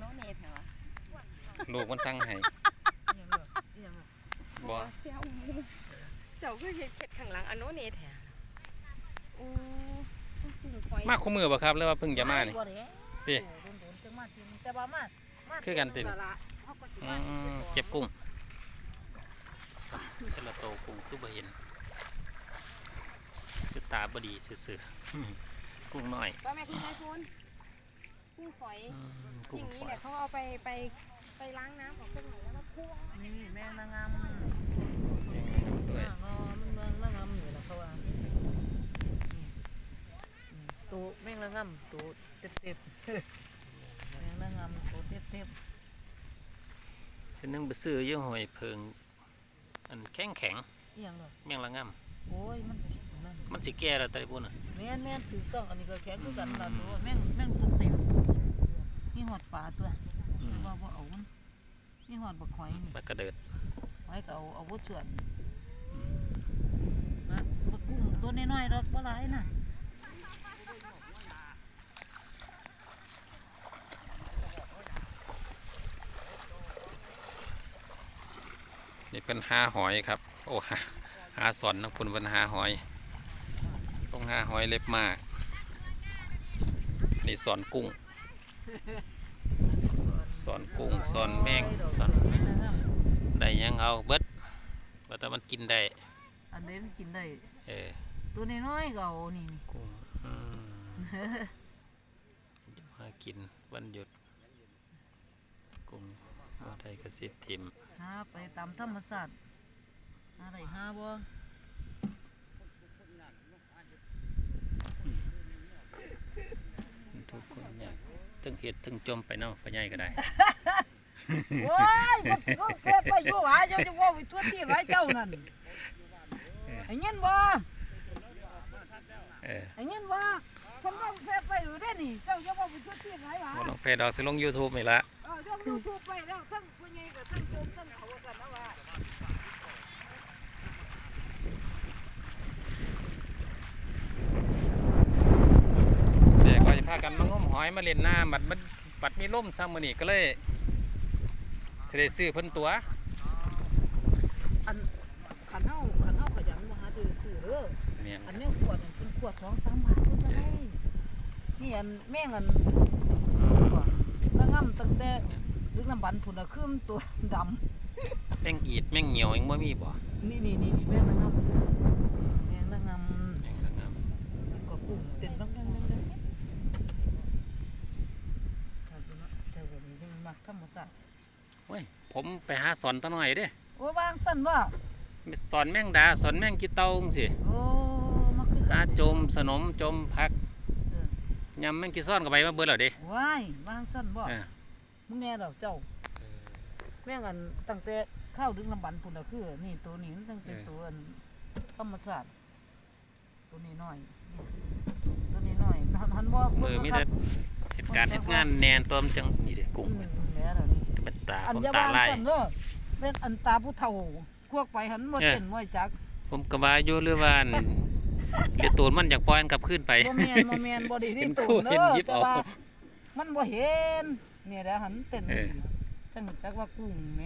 โนเนแถวะลูกมันสั่งให้อิหยังเหรออิหยังเหรอบ่เซลมูเจ้าก็เฮ็ดเฮ็ดข้างหลังอโนเนแถวโอ้กุ้งฝอยมาคู่มือบ่ครับหรือว่าเพิ่งจะมานี่บ่ได้ติโอ้โดนๆจังมาทีนึงแต่ว่ามามาคือกันติละละเขาก็สิอืมามเก็บกุ้งเซลโตกุ้งคือบ่เห็นคือตาบ่ดีซื่อๆกุ้งน้อยว่าแม่คุณนายพล กุ้งฝอยอืมอกุ้งย่างนี้ฝอยเนี่ยเขาเอาไปไปไปล้างน้ำของเครื่องหมายแล้วมาคั่วนี่แมงนางงามด้วยนางงามมันแมงนางงามอยู่นะเขาว่านี่อืมตัวแมงนางงามตัวเต็บๆแมงนางงามตัวเต็บคือนึงไปซื้ออยู่ห้อยเพิง อันแข็งแข็งๆอิหยังเหรอๆแมงละงำโอ้ยมันนั่นมันสิแก่แล้วแต่พุ่นน่ะ แม่นแม่นถูกต้องอันนี้ก็แข็งคือกันล่ะตัวแม่งแม่งตัวเต็ม นี่หอดปลาตัวอืแต่มว่าบ่เอามันนี่หอดบักหอยนี่มันกระเดิดหอยก็เอาเอาบ่ส่วนนะบักกุ้งตัวน้อยๆดอกบ่หลายน่ะนี่เป็นหาหอยครับ โอ้หาหาสอนนะคุณเป็นหาหอยต้องหาหอยเล็บมากนี่สอนกุ้ง สอนกุ้งสอนแมงสอนแม่งนางงามได้หยังเอาเบิดว่าแต่มันกินได้อันนี้มันกินได้เออตัวน้อยๆก็เอานี่นี่กุ้งอืมมากินวันหยุดกุ้งว่าไทยกระสิบทิมหาไปตามธรรมชาติหาได้หาบ่ทุกคนเนี่ย ทั้งเห็ดทั้งจมไปเนาะไฟใหญ่ก็ได้ โอ้ยบ่เขาเกิดไปอยู่หาเจ้าจะว่าไปทั่วที่หลายเจ้านั่นไอ้เงี้ยบ่เออไอ้เงี้ยบ่คนว่าแฟไปอยู่ได้นี่เจ้าจะว่าไปทั่วที่หลายหลาบ่ลงเฟซดอกสิลง YouTube นี่ละ เออเจ้ายูทูบไปแล้วทั้งผู้ใหญ่กับทั้งโจมทั้งเขากันนะว่า เด็กก็จะ พากันมางมหอยมาเล่นน้ำบัดมันบัดมีล่มซ้ำมื้อนี้ก็เลยสิได้ซื้อเพิ่นตัวอันขันเฮาขันเฮาขยันมาหาซื้อซื้อเด้อเนี่ยอันนี้ขวดอันเป็นขวดสองสามบาทเพิ่นจะได้นี่อันแม่งอันนางงามตั้งแต่ลึกน้ำบันพุ่นน่ะคืมตัวดำแม่งอีดแม่งเหนียวยังบ่มีบ่นี่นี่นี่นี่แม่งนางงามแม่งนางงาม แม่งละงาม ก็กุ้งเต้นดังดังดังดังถ้าเป็นว่าเจ้าแบบนี้จะ มันมักธรรมชาติเว้ยผมไปหาสอนตะหน่อยเด้โอ้ยวางสั้นว่าสอนแม่งดาสอนแม่งกีเตาจังซี่โอ้มาคือหาจมสนมจมพักเออยำแม่งกีซ่อนเข้าไปมาเบิดแล้วเด้ว้ายวางสั้นบ่เออมึงแน่ดอกเจ้า แม่งอันตั้งแต่ข้าวดึงน้ำบันพุ่นน่ะคือ นี่ตัวนี้มันตั้งเป็นตัวอันธรรมชาติตัวนี้น้อยนี่ตัวนี้น้อยหันหันบ่มือมีแต่ เหตุการณ์เฮ็ดงานแนนตัวมันจังนี่เด้กุ้งอืมแน่แล้วนี่เป็นตาอันผมจะางตาวลายสั้นเด้อเป็นอันตาผู้เฒ่าพวกไปหันบ่เออเต้นบ่จัก ผมก็ว่าอยู่หรือว่าอันเรือตูนมันอยากปล่อยมันกลับขึ้นไปบ่แม่นบ่แม่นบ่ได้เห็ที่นตูคู่นเด้เห็นอหยิบแต่เอาว่ามันบ่เห็นเนี่ยแหละหันเต้นเออจังจักว่ากุ้งแหม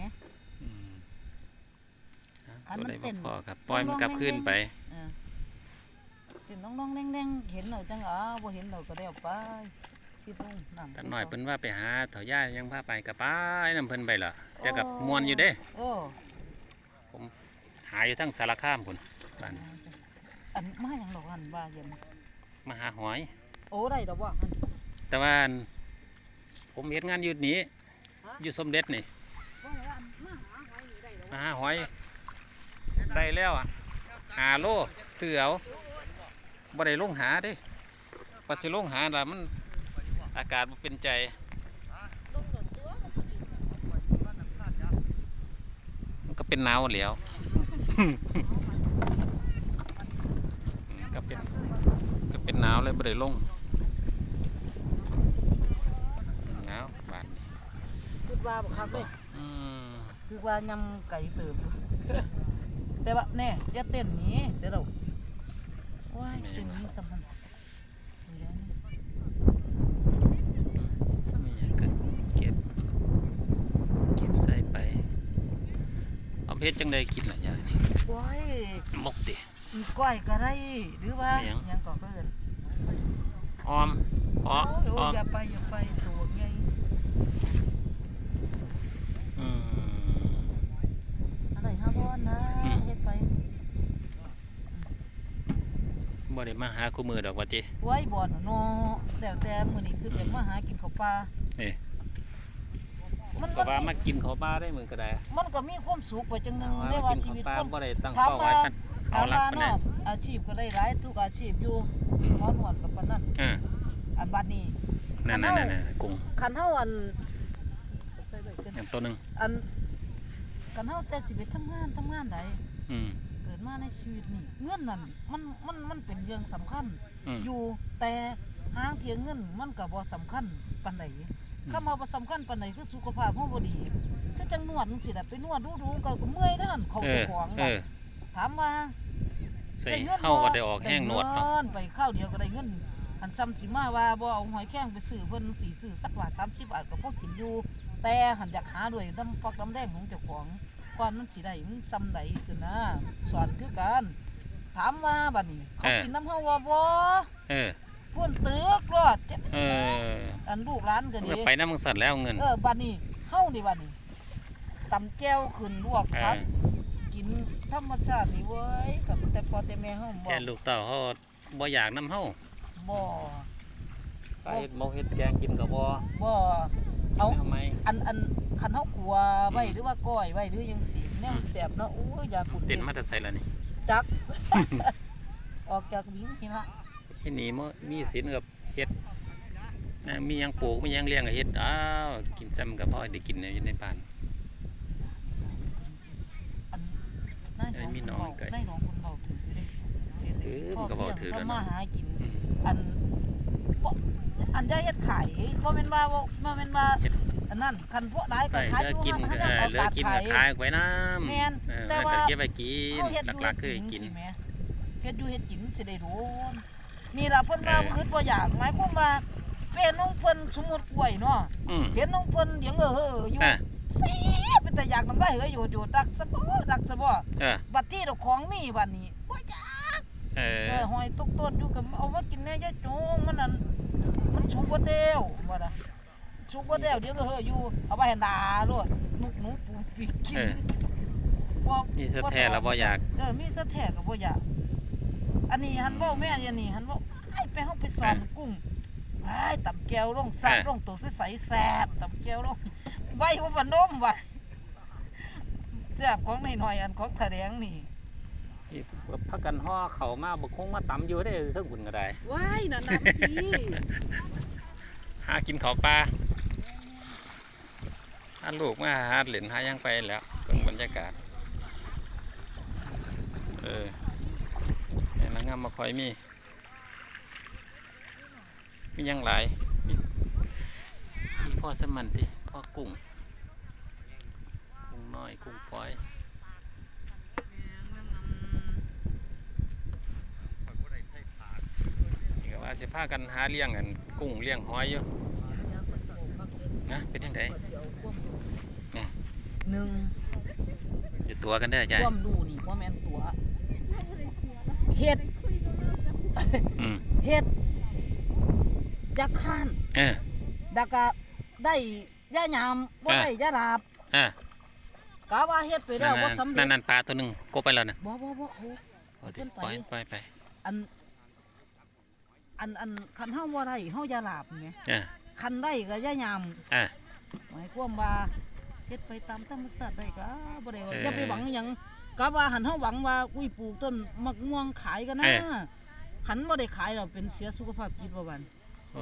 อืมอันตัวมันใดเต้บ่นพอครับปล่อยมันกลับขึ้นไปเออเต้นน้องๆแดงๆเห็นเราจังอ๋อบ่เห็นเราก็ได้เอาไป สิลงน้ำท่านน้อยเพิ่นว่าไปหาเถาย่ายังพาไปกับป้ายน้ำเพิ่นไปล่ะแต่กับมวนอยู่เด้ โอ้หาอยู่ทั้งสารคามพุ่นบ้านอันมาหยังดอกอันว่าเย็นมาหาหอย โอ้ได้ดอกว่าอันแต่ว่าอันผมเฮ็ดงานอยู่นี้ฮะอยู่สมเด็จนี่ว่าอันมาหาหอยนี่ได้ดอกมาหาหอยได้แล้วอะหาโลเสือเอาบ่ได้ลงหาเด้พอสิลงหาล่ะมัน อากาศบ่เป็นใจมันก็เป็นหนาวแหล้วก็เป็นก็เป็นหนาวเลยบ่ได้ลงหนาวบาดนี้คิดว่าบ่คักเด้อืมคือว่ายำไก่เติบอยู่แต่ว่าแน่อย่าเต้นหนี้เสียเราว้ายเต้นหนี้สำคัญเดี๋ยวนี้ ไม่อยากก็เก็บ เฮ็ดจังไดกินล่ะยายนี่โอ้ยมกติก้อยก็ได้หรือว่าอิหยังหยังก็เพิ่นออมอ๋อโอ้ยออมอย่าไปอย่าไปตัวใหญ่อืมอะไรฮะบ่นะอืมเฮ็ดไปบ่ได้มาหาคู่มือดอกว่าติไว้บ่อนเนาะแล้วแต่มื้อนี้คือเป็นมาหากินข้าวปลานี่ มันก็ก็ว่ามากินข้าวปลาได้มื้อก็ได้มันก็มีความสุขไปจังหนึงว่าได้มาว่ากินชีข้าววิตปลาคน บ่ได้ตั้งถามเป้าไว้ว่ากันเอาหลักถปานมใดว่เนาะอาชีพก็ได้หลายทุกอาชีพอยู่หมอนวดกับปานนั้นอ่าอันบัดนี้นั่นๆๆๆกุ้งคันเฮาอันใส่ไว้กันอย่างตัวหนึงอันคันเฮาแต่สิไปทำงานทำงานใดอืมเกิดมาในชีวิตนี่เงินนั่นมันมันมันเป็นเรื่องสำคัญ อืมอยู่แต่หางเทียงเงินมันก็บ่สำคัญปานใด คำว่าบ่สำคัญปานใดคือสุขภาพเฮาบ่ดีคือจังนวดจังซี่ล่ะไปนวดดูๆก็เมื่อยเด้อนั่นเขาเอเจ้าอของเอน่ะอ ถามว่าใส่ได้งินเฮาก็ได้ออกแห้งนวดเนาะไงิไปข้าวเดียวก็ได้เงินอันซ้ำสิมาว่าบ่เอาหอยแข้งไปซื้อเพิ่นสิซื้อสักบาท30บาทก็พอกินอยู่แต่หันอยากหาด้วยน้ำปักน้ำแดงของเจ้าของก่อนมันสิได้มันซ้ำใดสินะสอนคือกันถามว่าบัดนี้เขากินน้ำเฮาว่าบ่ เออ พ่นตึกรอดจะเอออันลูกหลานก็ดีก็ไปนำมึงสั่นแล้วเงินเออบัดนี้เฮานี่บัดนี้ตำแก้วขึ้นลวกเอผักอกินธรรมชาตินี่เว้ยกับแต่พอแต่แม่เฮาบ่แค่ลูกเต้าเขาบ่อยากนำเฮาบ่ไปเฮ็ดหมกเฮ็ดแกงกินก็บ่บ่เอาทำไมอันอันคันเฮาขัวไว้หรือว่าก้อยไว้หรือยังสิแนวแซ่บเนาะโอ้ยอย่าพูดเต้นมาแต่ไสล่ะนี่จักออกจากวิงนี่ละ ที่นี่มื้อมีศีลกับเฮ็ดนะมีหยังปลูกมีหยังเลี้ยงก็เฮ็ดอ้าวกินซ้ำก็พอได้กินอยู่ในบ้านอันนายเอ้ยมีน้องเว้าไก่นายน้องคนเบาถือเด้ถือมันก็เว้าถือแล้วมาเนาะหากินอืมอันบ่อันจะเฮ็ดขายบ่แม่นว่าบ่บ่แม่นว่าเฮ็ดอันนั้นคันพวกหลายไปก็ขายเหลือกินก็ยู่เออว่าเหลือกินก็ขายออกไปน้ำแม่นเออแต่แล้วว่าก็เก็บไว้กินเฮาเฮ็ดอยู่หลักๆคือเฮ็ดกินสิแหมเฮ็ดอยู่เฮ็ดกินสิได้โดน นี่ล่ะเพิ่นว่าเออคือบ่อยากหมายความว่าเป็นน้องเพิ่นสมมุติกล้วยเนาะอืม เห็นน้องเพิ่นเดี๋ยังเออเฮ้ออยู่อะ แซ่บเป็นแต่อยากนำได้เหยอยู่อยู่ดักซะบ่ดักซะบ่เออบัดที่เจ้าของมีบัดนี้บ่อยาก เอเอออหอยตกต้นอยู่กับเอามากินแน่ยายจงมันนั่นมันสุกบ่เดียวว่าน่ะสุกบ่เดียวเดี๋ยวก็เฮ้ออยู่เอาไปให้นาโลดนุกหนูปูปีกกินเออบ่มีสะแท้แล้วบ่อยากเออมีสะแท้ก็บ่อยาก อันนี้หันเว้าแม่อันนี้หันเว้าไอ้ไปเฮาไปสอนกุ้งไอ้ตำแก้วลงซับเออลงตัวใสๆแซ่บตำแก้วลงไว้ว่าบ่นมว่ะแซ่บของน้อยๆอันของแถลงนี่อีกพักกันห่อเขาวมาบ่คงมาตำอยู่ได้เทั้งบุญก็ได้ว้ายนั่นน่ะพี่หากินข้าวปลาหาลูกมาหาเหรียญหาหยังไปแล้วเพิ่งบรรยากาศ เออแม่ละ งามมาคอยมี มียังหลาย มีพ่อสมันติพ่อกุ้ง กุ้งน้อย กุ้งฝอยนี่ก็ว่าสิพากันหาเลี้ยงกันกุ้งเลี้ยงหอยอยู่นะเป็นยังไงนี่หนึ่งจะตัวกันได้ใช่ควมดูนี่บ่าแม่นตัว อืมเฮ็ดจะข้านเออ แล้วก็ได้ย่ายามบ่อ่า ได้ย่าลาบอะกะว่าเฮ็ดไปแล้วบ่สำเร็นั่จนนั่นปลาตัวหนึ่งกบไปแล้วนะบ่บ่บ่โอ้เอาดิขึ้นไปปล่อยปล่อยไปอัน อันอันคันเฮาบ่ได้เฮาอย่าลาบแหมอะคันได้ก็ย่ายามอะหมายความว่าเฮ็ดไปตามธรรมชาติได้ก็บ่ได้ว่าเอออย่าไปหวังหยังกะว่าหันเฮาหวังว่าอุ้ยปลูกต้นมะม่วงขายกันนะเออ ขันบ่ได้ขายแล้วเป็นเสียสุขภาพจิตบ่บัน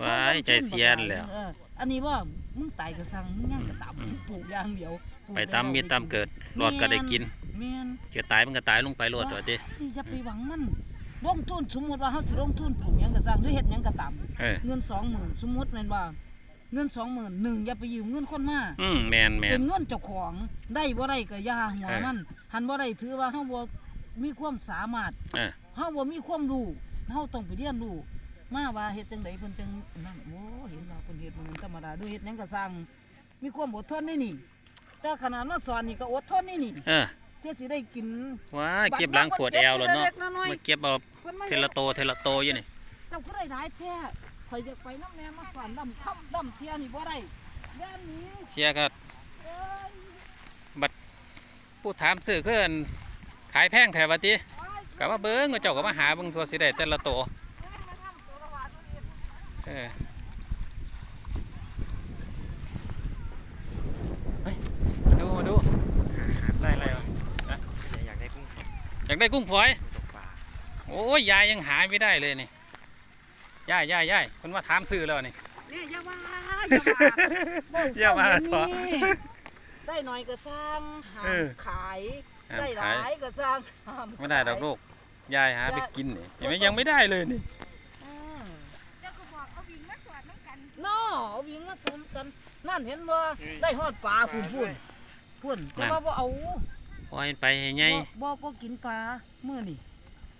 ว้ายใจเสียนแล้วเอออันนี้ว่ามึงตายก็สั่งมึงย่างก็ตามปลูกอย่างเดียวลูกไปตามมีตามเกิดรอดก็ได้กินแม่นเกิดตายมันก็ตายลงไปรอดตัวดินี่อย่าไปหวังมันลงทุนสมมุติว่าเฮาสิลงทุนปลูกหยังก็สั่งหรือเฮ็ดหยังก็ตามเออเงิน20,000สมมุติแม่นว่าเงิน20,000หนึ่งอย่าไปยืมเงินคนมาอืมแมนแมเป็นนเงินเจ้าของได้บ่ได้ก็อย่าหัวเออมันหันบ่ได้ถือว่าเฮาบ่มีความสามารถเออเฮาบ่มีความรู้ เฮาต้องไปเรียนรู้มาว่าเฮ็ดจังไดเพิ่นจังนั่นโอ้เห็นว่าเพิ่นเฮ็ดบ่แม่นธรรมดาด้วยเฮ็ดหยังก็สร้างมีความอดทนนี่นี่ แต่ขนาดมาสอนนี่ก็อดทนนี่นี่เออเจ๊สิได้กินว้าเก็บล้างปวดแอวแล้วเนาะเล็กๆน้อยๆมาเก็บเอาเพิ่นมาเทละโตเทละโตอยู่นี่เจ้าก็ได้หลายแท้ข่อยจะไปน้ำแม่มาสอนดำค่ำดำเทียนี่บ่ได้ย่านนี้เชียร์ก็เอ้ยผู้ถามซื้อคืออันขายแพงแถวติ ก็มาเบิ่งก็เจ้าก็มาหาเบิ่งตัวสิได้แต่ละโตเออเฮ้ยมาดูมาดูได้อะไรวะอยากได้กุ้งสดอยากได้กุ้งฝอยตกปลาโอ้ยยายยังหาไม่ได้เลยนี่ยายยายยายคนมาถามซื้อแล้วนี่เนี่ยอย่าว่าอย่ามาเว้เถอะเดี๋ยวนี้ได้หน่อยก็สร้างห้าเอมอขาย ห้ามได้หขายลายก็สร้างห้ามไม่ได้ดอกลูกยายหาไปกินนี่ยังไม่ยังไม่ได้เลยนี่อืมเจ้าก็บอกเอาวิ่งมาสวดน้ำกันน้อเอาวิ่งมาซุมกันนั่นเห็นบ่ได้ฮอดปลาพุ่นพุ่นพุ่นแต่ว่าบ่เอาปล่อยไปให้ไงบ่บ่บ่กินปลามื้อนี่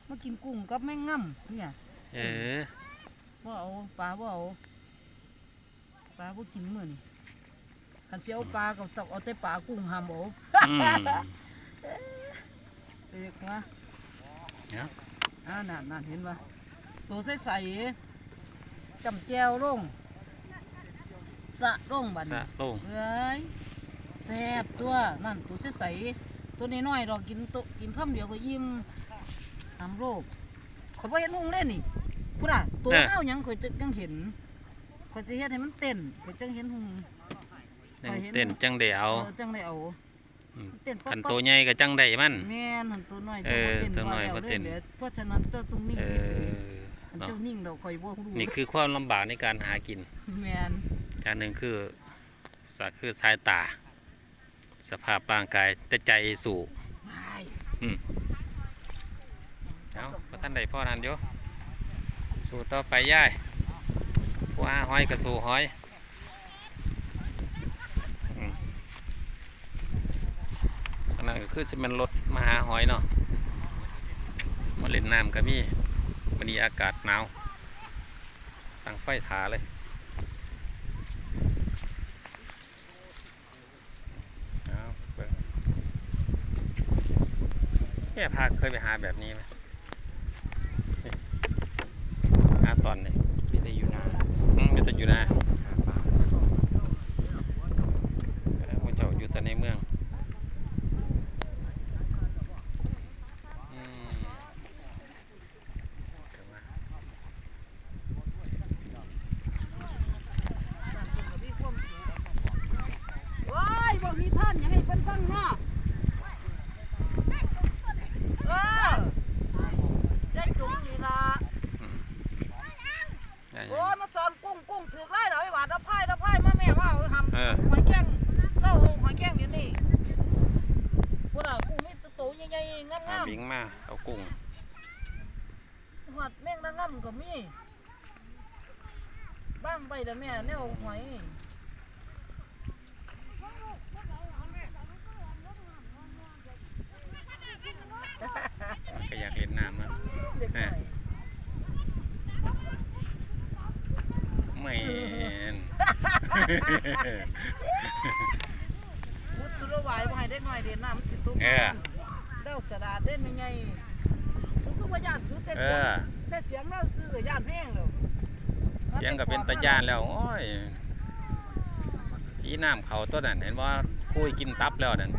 มากินกุ้งกับแมงง่ำเนี่ยเออบ่เอาปลาบ่เอาปลาบ่กินมื้อนี่คันสิเอาปลาก็ต้องเอาแต่ปลากุ้งห้ามเอา อืม เด็กวะเนาะอ่านั่นนั่นเห็นปะตัวใสใสจำแจวลงสะลงบัดสะโลงเอ้ยแซ่บตัวนั่นตัวใสใสตัวน้อยๆดอกกินโตะกินคำเดียวก็ยิ้มทำโรคข่อยบ่เห็นหุ่งเล่นนี่พุ่นอะตัวเข้ายังข่อยจะยังเห็นข่อยสิเฮ็ดให้มันเต้นข่อยจังเห็นหุงยังเต้นจังได้เอาเออจังได้เอาอืม เต้นป๊อคันปๆโตใหญ่ก็จังได้มันแม่นหันตัวน้อยเออจะตัวน้อยบ่บ่เต้นแล้วเพราะฉะนั้นเจ้าต้องนิ่งเอเฉยอๆอันเนาะเจ้านิ่งเราคอยบ่รู้นี่คือความลำบากในการหากินแม่นอย่างหนึ่งคือสาคือสายตา สภาพร่างกายแต่ใจสู่ไม่เอาพระท่านใดพ่อนันโยสู่ต่อไปย่ายผู้หาหอยก็สู่หอยอืม อันนั้นก็คือสิเป็นรถมาหาหอยเนาะมาเล่นน้ำก็มีวันนี้อากาศหนาวตั้งไฟถาเลยเอาเบิ่งแค่พาเคยไปหาแบบนี้ไหมนี่หาซอนนี่มีแต่อยู่นานอืมมีแต่อยู่นะหาปลาเออพวกเจ้าอยู่แต่ในเมืองอืมแต่ว่า ว้ายบ่มีท่านอยังให้เพิ่นฟังเนาะเออใจจุงนี่ล่ะ ได้ โอ้ยมาสอนกุ้งกุ้งถือไล่เหรอไอ้หวาดเอาไพ่เอาไพ่มาแม่ว่าเอาทำ เออ หอยแข้งเศร้าหอยแข้งอยู่นี่พุ่นอะกุ้งมีตัวโตใหญ่ๆงา หาม บิงมา เอากุ้งๆหัดแม่งดังงำก็มีบ้างไปเด้อแม่แนวหอยก็อยากเล่นน้ำนะเด็กหน่อยไม่นพุทธสุรวายบ่ให้เด็กหน่อยเรียนน้ำมันสิตุกเออ เด้าสะดาดเด่นยังไงสุคือว่าญาติสุแต่เอเสียงอ แต่เสียงเราซื้อกับญาติแห้งแล้วเสียงก็เป็นตะยานแล้วโอ้ยพี่น้ำเขาตัวนั้นเห็นว่าคุยกินตับแล้วนั่น